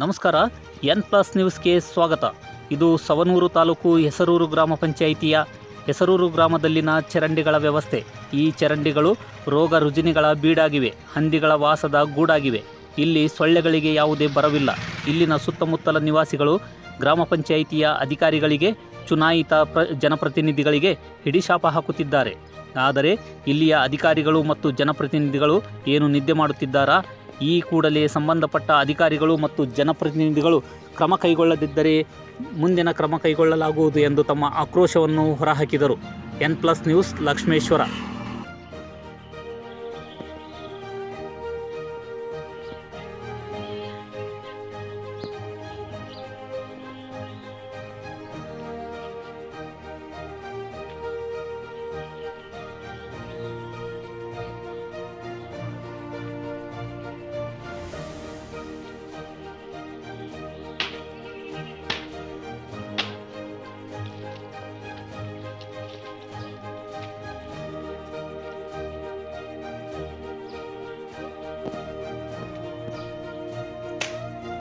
ನಮಸ್ಕಾರ, N plus ನ್ಯೂಸ್ಗೆ ಸ್ವಾಗತ. ಇದು ಸವನೂರು ತಾಲೂಕು ಹೆಸರೂರು ಗ್ರಾಮ ಪಂಚಾಯಿತಿಯ ಹೆಸರೂರು ಗ್ರಾಮದಲ್ಲಿನ ಚರಂಡಿಗಳ ವ್ಯವಸ್ಥೆ. ಈ ಚರಂಡಿಗಳು ರೋಗ ರುಜಿನಿಗಳ ಬೀಡಾಗಿವೆ, ಹಂದಿಗಳ ವಾಸದ ಗೂಡಾಗಿವೆ. ಇಲ್ಲಿ ಸೊಳ್ಳೆಗಳಿಗೆ ಯಾವುದೇ ಬರವಿಲ್ಲ. ಇಲ್ಲಿನ ಸುತ್ತಮುತ್ತಲ ನಿವಾಸಿಗಳು ಗ್ರಾಮ ಪಂಚಾಯಿತಿಯ ಅಧಿಕಾರಿಗಳಿಗೆ, ಚುನಾಯಿತ ಪ್ರ, ಜನಪ್ರತಿನಿಧಿಗಳಿಗೆ ಹಿಡಿಶಾಪ ಹಾಕುತ್ತಿದ್ದಾರೆ. ಆದರೆ ಇಲ್ಲಿಯ ಅಧಿಕಾರಿಗಳು ಮತ್ತು ಜನಪ್ರತಿನಿಧಿಗಳು ಏನು ನಿದ್ದೆ ಮಾಡುತ್ತಿದ್ದಾರಾ? ಈ ಕೂಡಲೇ ಸಂಬಂಧಪಟ್ಟ ಅಧಿಕಾರಿಗಳು ಮತ್ತು ಜನಪ್ರತಿನಿಧಿಗಳು ಕ್ರಮ ಕೈಗೊಳ್ಳದಿದ್ದರೆ ಮುಂದಿನ ಕ್ರಮ ಕೈಗೊಳ್ಳಲಾಗುವುದು ಎಂದು ತಮ್ಮ ಆಕ್ರೋಶವನ್ನು ಹೊರಹಾಕಿದರು. N plus news Lakshmeshwar.